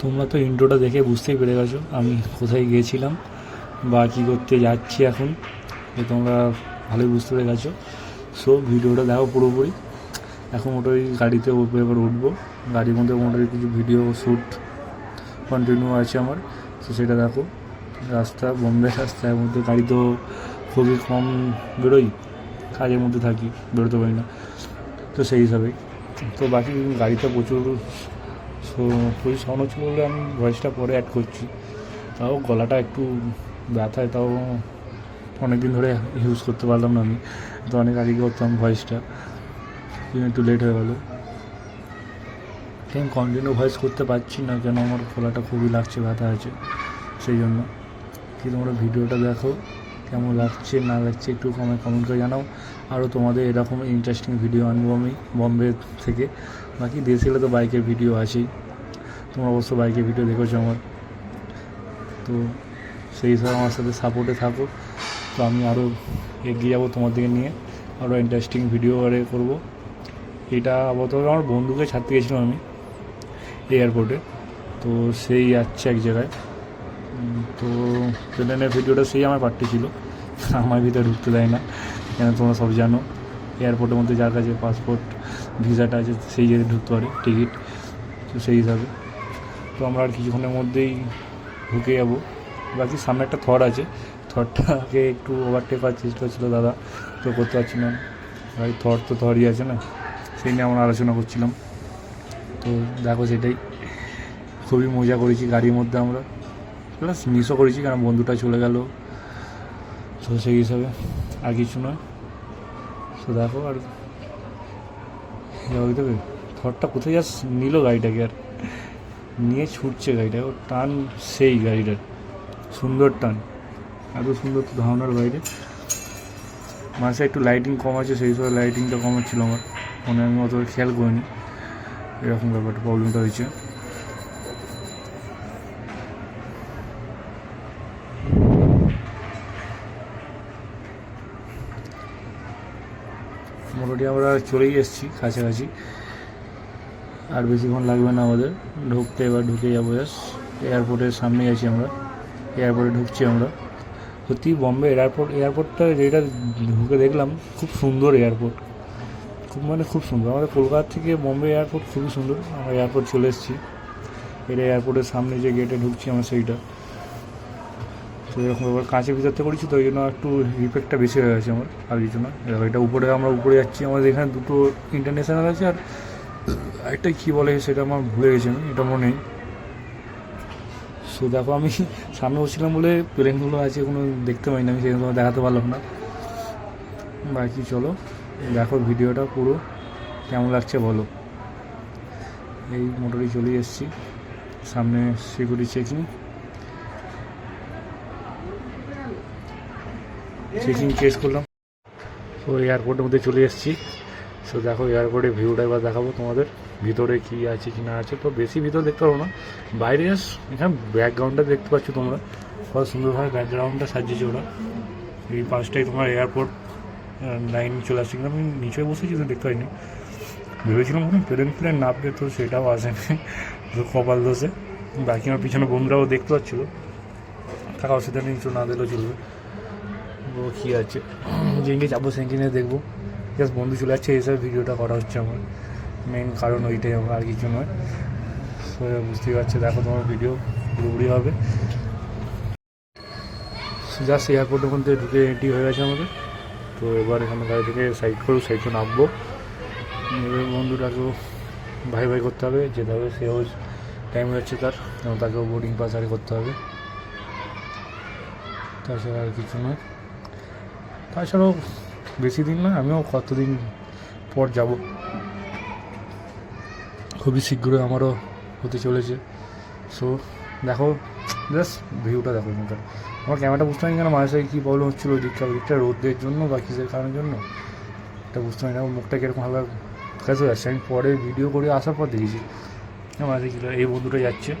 তোমরা তো ইন্ট্রোটা দেখে বুঝতেই পেরে গেছো আমি কোথায় গিয়েছিলাম বা কী করতে যাচ্ছি এখন যে তোমরা ভালোই বুঝতে পেরে গেছো। সো ভিডিওটা দেখো পুরোপুরি। এখন মোটামুটি গাড়িতে এবার উঠবো। গাড়ির মধ্যে মোটামুটি কিছু ভিডিও শ্যুট কন্টিনিউ আছে আমার, তো সেটা দেখো। রাস্তা, বোম্বে রাস্তার মধ্যে গাড়ি তো খুবই কম বেরোই, কাজের মধ্যে থাকি, বেরোতে পারি না। তো সেই হিসাবেই। তো বাকি গাড়িতে প্রচুর সো প্রচুর সাউন্ড হচ্ছিল বলে আমি ভয়েসটা পরে অ্যাড করছি। তাও গলাটা একটু ব্যথায়, তাও অনেক দিন ধরে ইউজ করতে পারলাম না আমি। তো অনেক আগে করতাম ভয়েসটা একটু লেট হয়ে গেলো। আমি কন্টিনিউ ভয়েস করতে পারছি না, কেন আমার গলাটা খুবই লাগছে, ব্যথা আছে সেই জন্য। কি তোমরা ভিডিওটা দেখো, কেমন লাগছে, না লাগছে, একটু কমে কমেন্ট করে জানাও। আরও তোমাদের এরকম ইন্টারেস্টিং ভিডিও আনব আমি বম্বে থেকে। বাকি দেশে তো বাইকের ভিডিও আছেই। তোমরা অবশ্য বাইকে ভিডিও দেখেছ আমার। তো সেই হিসাবে আমার সাথে সাপোর্টে থাকো। তো আমি আরও এগিয়ে যাব তোমাদেরকে নিয়ে। আরও ইন্টারেস্টিং ভিডিও আরে করব। এটা আপাতত আমার বন্ধুকে ছাড়তে গেছিলাম আমি এয়ারপোর্টে তো সেই যাচ্ছে এক জায়গায়। তো প্লেনের ভিডিওটা সেই আমার পার্টি ছিল। আমার ভিতরে ঢুকতে দেয় না। কেন তোমরা সব জানো। এয়ারপোর্টের মধ্যে যার কাছে পাসপোর্ট ভিসাটা আছে, সেই জায়গায় ঢুকতে পারে টিকিট তো সেই হিসাবে। তো আমরা আর কিছুক্ষণের মধ্যেই ঢুকে যাব। বাকি সামনে একটা থর আছে। থরটাকে একটু ওভারটেক করার চেষ্টা করছিল দাদা, তো করতে পারছি না। ভাই থর তো থরই আছে না? সেই নিয়ে আমরা আলোচনা করছিলাম। তো দেখো সেটাই। খুবই মজা করেছি গাড়ির মধ্যে আমরা। প্লাস মিসও করেছি কারণ বন্ধুটা চলে গেল। তো সেই হিসাবে আর কিছু নয়। তো দেখো আর পারি থরটা কোথায় যাস নিল গাড়িটাকে আর? নিয়ে ছুটছে গাড়িটা, ও টান সেই গাড়িটার, সুন্দর টান, এত সুন্দর তো ধারণার বাইরে। মাসে একটু লাইটিং কম আছে, সেই সময় লাইটিংটা কম ছিল আমার, মনে আমি অত খেয়াল করিনি, এরকম ব্যাপারটা প্রবলেমটা হয়েছে। মোটামুটি আমরা চলেই এসেছি, কাছাকাছি। আর বেশিক্ষণ লাগবে না আমাদের। ঢুকতে এবার ঢুকে যাব জাস্ট এয়ারপোর্টের সামনেই আছি আমরা। এয়ারপোর্টে ঢুকছি আমরা। সত্যি বম্বে এয়ারপোর্ট এয়ারপোর্টটা যেটা ঢুকে দেখলাম, খুব সুন্দর এয়ারপোর্ট খুব মানে খুব সুন্দর। আমাদের কলকাতা থেকে বম্বে এয়ারপোর্ট খুবই সুন্দর। আমরা এয়ারপোর্ট চলে এসেছি। এটা এয়ারপোর্টের সামনে যে গেটে ঢুকছি আমরা সেইটা। তো এরকম ব্যাপার। কাঁচের ভিতরতে করেছি তো, ওই জন্য একটু ইফেক্টটা বেশি হয়ে গেছে আমার। আর কিছু না। এবার এটা উপরে আমরা উপরে যাচ্ছি। আমাদের এখানে দুটো ইন্টারন্যাশনাল আছে আর একটা কী বলে সেটা আমার ভুলে গেছি আমি, এটা মনে নেই। সো দেখো আমি সামনে বসছিলাম বলে প্লেনগুলো আছে কোনো দেখতে পাইনি, আমি সেখানে তোমার দেখাতে পারলাম না। বাকি চলো, দেখো ভিডিওটা পুরো কেমন লাগছে বলো। এই মোটরে চলে এসেছি, সামনে সিকিউরিটি চেকিং চেকিং কেস করলাম। তো এয়ারপোর্টের মধ্যে চলে এসেছি। সো দেখো এয়ারপোর্টের ভিউটা এবার দেখাবো তোমাদের। ভিতরে কি আছে, কি না আছে। তো বেশি ভিতরে দেখতে পারব না। বাইরে এখানে ব্যাকগ্রাউন্ডটা দেখতে পাচ্ছ তোমরা। কত সুন্দরভাবে ব্যাকগ্রাউন্ডটা সাজিয়েছে ওরা। এই পাঁচটায় তোমার এয়ারপোর্ট লাইন চলে আসছে। কিন্তু আমি নিচে বসেছি তো দেখতে পাইনি। ভেবেছিলাম কোনো প্লেন প্লেন নামবে তো সেটাও আসেনি। তো কপাল দোষে বাকি আমার পিছনে বন্ধুরাও দেখতে পাচ্ছিলো। টাকা অসুবিধা নেই না দিলেও চলবে। ও কী আছে। যেদিকে যাব সেদিনে দেখব। জাস্ট বন্ধু চলে যাচ্ছে, এসব ভিডিওটা করা হচ্ছে আমার। মেন কারণ ওইটাই আমার, আর কিছু নয়। বুঝতেই পারছ, দেখো তোমার ভিডিও পুরোপুরি হবে। জাস্ট এয়ারপোর্টের মধ্যে ঢুকে এন্ট্রি হয়ে গেছে আমাদের। তো এবার এখানে গাড়ি থেকে সাইড করব সাইডে নামবো। এবার বন্ধুটাকেও ভাই ভাই করতে হবে, যেতে হবে। সেও টাইম যাচ্ছে তার, এবং তাকেও বোর্ডিং পাস আরে করতে হবে। তাছাড়া আর কিছু নয়। তাছাড়াও বেশি দিন না, আমিও কতদিন পর যাব। খুবই শীঘ্রই আমারও হতে চলেছে। সো দেখো জাস্ট ভিউটা দেখো এখানকার। আমার ক্যামেরাটা বুঝতে পারিনি কেন মাঝে সাথে কী প্রবলেম হচ্ছিল দিকটা, ওই দিকটা রোদের জন্য বা কিসের কারণের জন্য? এটা বুঝতে পারি না মুখটা কীরকম হালকা হয়ে যাচ্ছে। আমি পরে ভিডিও করে আসার পর দেখেছি। মাঝে কী এই বন্ধুটা যাচ্ছে।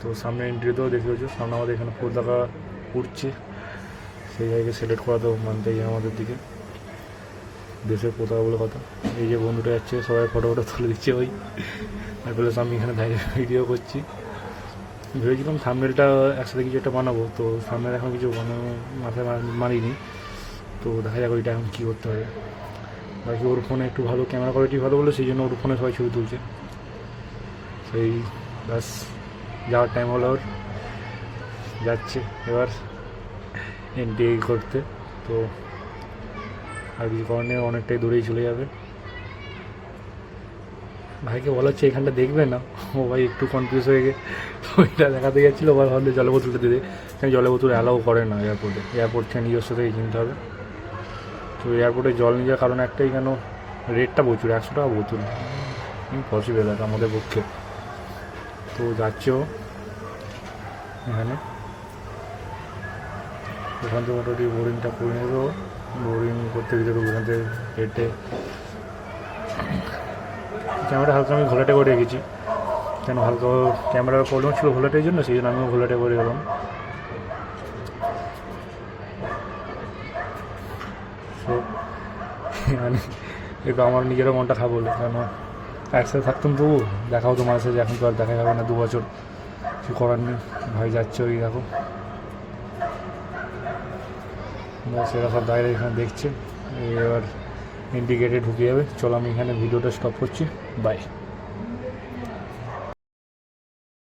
তো সামনে এন্ট্রিতেও দেখে হচ্ছে সামনে আমাদের এখানে পতাকা উঠছে। সেই জায়গায় সিলেক্ট করা তো মানতেই আমাদের দিকে। দেশের পতাকা বলে কথা। এই যে বন্ধুটা যাচ্ছে, সবাই ফটো ফটো তুলে দিচ্ছে ওই। আর প্লাস আমি এখানে দাঁড়িয়ে ভিডিও করছি। ভেবেছিলাম থামনেলটা একসাথে কিছু একটা বানাবো, তো থামনেল এখন কিছু বানানো মাথায় মার- মারিনি। তো দেখা যাক ওইটা এখন কী করতে হবে। বাকি ওর ফোনে একটু ভালো ক্যামেরা কোয়ালিটি ভালো বলে সেই জন্য ওর ফোনে সবাই ছবি তুলছে। সেই ব্যাস, যাওয়ার টাইম হলো ওর। যাচ্ছে, এবার এনটি করতে তো আর কিছু করার নেই, অনেকটাই দূরেই চলে যাবে। ভাইকে বলা হচ্ছে এখানটা দেখবে না। ও ভাই একটু কনফিউজ হয়ে গে ওইটা দেখাতে গেছিল আবার ভাবলে জলের বোতলটা দিয়ে কারণ জলের বোতল অ্যালাউ করে না এয়ারপোর্টে এয়ারপোর্ট থেকে নিজস্ব থেকে কিনতে হবে। তো এয়ারপোর্টে জল নিয়ে যাওয়ার কারণ একটাই কেন রেটটা প্রচুর একশো টাকা বোতল পসিবল আর আমাদের পক্ষে। তো যাচ্ছে ও এখানে। ওখান থেকে মোটামুটি বোরিংটা করে নেবে। বোরিং করতে গেলে ওখান থেকে হেঁটে। ক্যামেরা হালকা আমি ঘোলাটে করে রেখেছি। কেন হালকা ক্যামেরার প্রবলেম ছিল ঘোলাটের জন্য, সেই জন্য আমিও ঘোলাটে করে গেলাম। মানে একটু আমার নিজেরও মনটা খাব কেন একসাথে থাকতাম তবু দেখাও তোমার সাথে, এখন তো আর দেখা যাবে না, দু বছর। কিছু করার নেই। ভাই যাচ্ছে ওই দেখো। এরা সব বাইরে এখানে দেখছে এবার ইন্ডিকেটে ঢুকে যাবে। চলো আমি এখানে ভিডিওটা স্টপ করছি। বাই